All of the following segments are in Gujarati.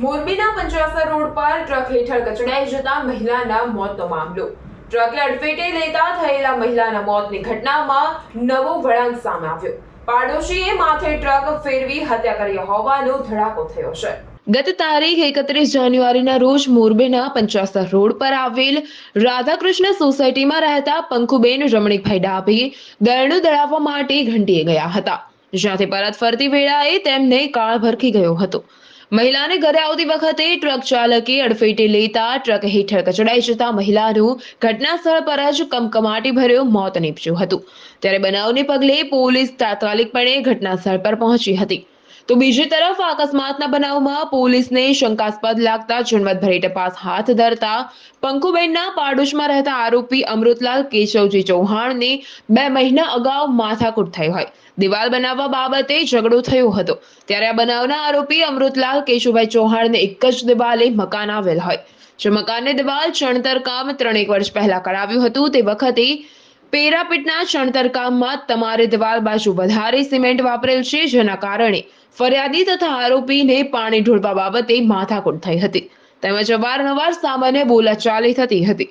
મોરબીના પંચાસર રોડ પર ટ્રક હેઠળ કચડાઈ જતા મહિલાના મોતનો મામલો. ટ્રકે અડફેટે લેતા થયેલા મહિલાના મોતની ઘટનામાં નવો વળાંક સામે આવ્યો. પાડોશીએ માથે ટ્રક ફેરવી હત્યા કરી હોવાનો ધડાકો થયો છે. ગત તારીખ એકત્રીસ જાન્યુઆરીના રોજ મોરબીના પંચાસર રોડ પર આવેલ રાધાકૃષ્ણ સોસાયટીમાં રહેતા પંખુબેન રમણીકભાઈ ડાભી દરણું દળાવવા માટે ઘંટીએ ગયા હતા. જ્યાંથી પરત ફરતી વેળાએ તેમને કાળ ભરખી ગયો હતો. મહિલાને ઘરે આવતી વખતે ટ્રક ચાલકે અડફેટે લેતા ટ્રક હેઠળ કચડાઈ જતા મહિલાનું ઘટના સ્થળ પર જ કમકમાટી ભર્યો મોત નીપજ્યું હતું. ત્યારે બનાવને પગલે પોલીસ તાત્કાલિકપણે ઘટના સ્થળ પર પહોંચી હતી. તો બીજી તરફ અકસ્માતના બનાવમાં પોલીસને શંકાસ્પદ લાગતા ઝીણવટભરી તપાસ હાથ ધરતા પંકુબેનના પાડોશમાં રહેતા આરોપી અમૃતલાલ કેશવજી ચૌહાણને બે મહિના અગાઉ માથાકૂટ થઈ હોય. દિવાલ બનાવવા બાબતે ઝઘડો થયો હતો. ત્યારે આ બનાવના આરોપી અમૃતલાલ કેશુભાઈ ચૌહાણને એક જ દિવાલે મકાન આવેલ હોય. જે મકાનની દિવાલ ચણતર કામ ત્રણેક વર્ષ પહેલા કરાવ્યું હતું. તે વખતે પેરાપીટના ચણતર કામમાં તમારે દિવાલ બાજુ વધારે સિમેન્ટ વાપરેલ છે, જેના કારણે ફરિયાદી તથા આરોપીને પાણી ઢોળવા બાબતે માથાકૂટ થઈ હતી. તેમજ અવારનવાર સામાન્ય બોલાચાલી થતી હતી.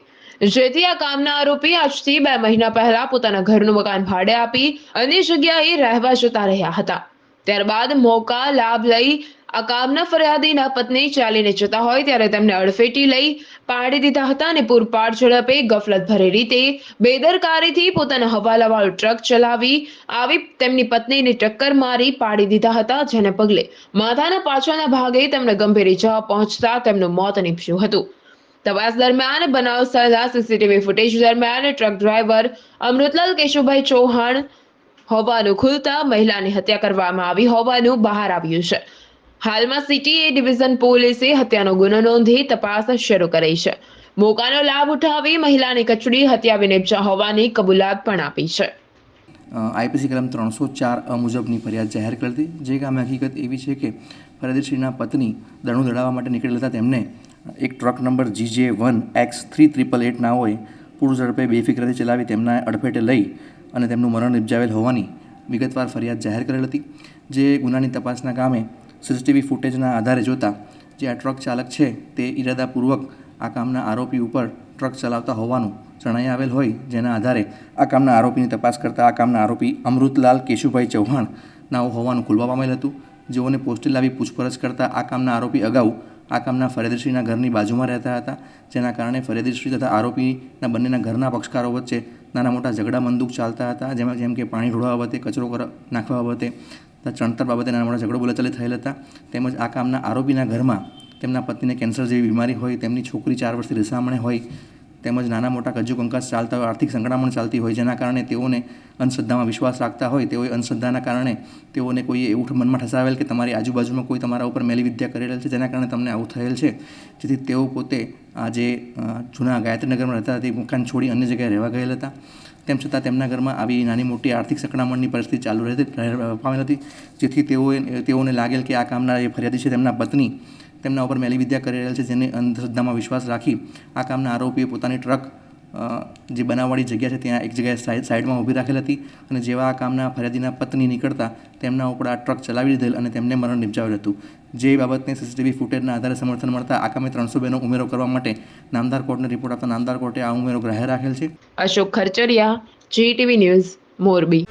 જેથી આ કામના આરોપી આજથી બે મહિના પહેલા પોતાના ઘરનું મકાન ભાડે આપી અન્ય જગ્યાએ રહેવા જતા રહ્યા હતા. ત્યારબાદ મોકા, લાભ લઈ આ ફરિયાદીના પત્ની ચાલીને જતા હોય ત્યારે તેમને અડફેટી લઈ પાડી દીધા હતા અને પૂરપાડ ઝડપે ગફલત ભરી રીતે બેદરકારીથી પોતાના હવાલાવાળો ટ્રક ચલાવી આવી તેમની પત્નીને ટક્કર મારી પાડી દીધા હતા, જેને પગલે માથાના પાછળના ભાગે તેમને ગંભીર ઇજા પહોંચતા તેમનું મોત નીપજ્યું હતું. તપાસ દરમિયાન બનાવ સ્થળના સીસીટીવી ફૂટેજ દરમિયાન ટ્રક ડ્રાઈવર અમૃતલાલ કેશુભાઈ ચૌહાણ હોવાનું ખુલતા મહિલાની હત્યા કરવામાં આવી હોવાનું બહાર આવ્યું છે. હાલમાં સિટી એ ડિવિઝન પોલીસે હત્યાનો ગુનો નોંધી તપાસ શરૂ કરી છે. મોકાનો લાભ ઉઠાવી મહિલાની કચડી હત્યા વિનેપચા હોવાની કબૂલાત પણ આપી છે. આઈપીસી કલમ ત્રણસો ચાર મુજબની ફરિયાદ જાહેર કરી હતી. જે કામે હકીકત એવી છે કે ફરિયાદીશ્રીના પત્ની દરણું દડાવવા માટે નીકળેલા હતા. તેમને એક truck number GJ one X three triple eight ના હોય પૂર ઝડપે બેફિકરાથી ચલાવી તેમના અડફેટે લઈ અને તેમનું મરણ નિપજાવેલ હોવાની વિગતવાર ફરિયાદ જાહેર કરેલ હતી. જે ગુનાની તપાસના કામે સીસીટીવી ફૂટેજના આધારે જોતા જે આ ટ્રક ચાલક છે તે ઈરાદાપૂર્વક આ કામના આરોપી ઉપર ટ્રક ચલાવતા હોવાનું જણાઈ આવેલ હોય જેના આધારે આ કામના આરોપીની તપાસ કરતા આ કામના આરોપી અમૃતલાલ કેશુભાઈ ચૌહાણ નાઓ હોવાનું ખુલવા પામેલ હતું. જેઓને પોસ્ટે લાવી પૂછપરછ કરતા આ કામના આરોપી અગાઉ આ કામના ફરિયાદીશ્રીના ઘરની બાજુમાં રહેતા હતા, જેના કારણે ફરિયાદીશ્રી તથા આરોપીના બંનેના ઘરના પક્ષકારો વચ્ચે નાના મોટા ઝઘડા મંદુક ચાલતા હતા, જેમાં, જેમ કે પાણી ઢોળવા બાબતે, કચરો નાખવા બાબતે ચણતર બાબતે નાના મોટા ઝઘડો બોલાચાલી થયેલ હતા. તેમજ આ કામના આરોપીના ઘરમાં તેમના પત્નીને કેન્સર જેવી બીમારી હોય, તેમની છોકરી ચાર વર્ષથી રીસામણે હોય તેમજ નાના મોટા કજુ કંકાસ ચાલતા હોય, આર્થિક સંકળામણ ચાલતી હોય, જેના કારણે તેઓને અંધશ્રદ્ધામાં વિશ્વાસ રાખતા હોય, તેઓએ અંધશ્રદ્ધાના કારણે તેઓને કોઈએ એવું મનમાં ઠસાવેલ કે તમારી આજુબાજુમાં કોઈ તમારા ઉપર મેલી વિદ્યા કરેલ છે, જેના કારણે તમને આવું થયેલ છે. જેથી તેઓ પોતે આજે જૂના ગાયત્રીનગરમાં રહેતા તે મકાન છોડી અન્ય જગ્યાએ રહેવા ગયેલ હતા. તેમ છતાં તેમના ઘરમાં આવી નાની મોટી આર્થિક સંકળામણની પરિસ્થિતિ ચાલુ રહેતી રહે- પામેલ હતી. જેથી તેઓએ, તેઓને લાગેલ કે આ કામના જે ફરિયાદી છે, તેમના પત્ની તેમના ઉપર મેલી વિદ્યા કરી રહેલ છે, જેને અંધશ્રદ્ધામાં વિશ્વાસ રાખી આ કામના આરોપીએ પોતાની ટ્રક જે બનાવવાળી જગ્યા છે, ત્યાં એક જગ્યાએ સાઈડ સાઈડમાં ઊભી રાખેલ હતી અને જેવા આ કામના ફરિયાદીના પત્ની નીકળતા તેમના ઉપર આ ટ્રક ચલાવી દીધેલ અને તેમને મરણ નિપજાવેલ હતું. જે બાબતને સીસીટીવી ફૂટેજના આધારે સમર્થન મળતા આગામી ત્રણસો બેનો ઉમેરો કરવા માટે નામદાર કોર્ટને રિપોર્ટ આપતા નામદાર કોર્ટે આ ઉમેરો ગ્રાહ્ય રાખેલ છે. Ashok Kharachariya, GTV news, Morbi.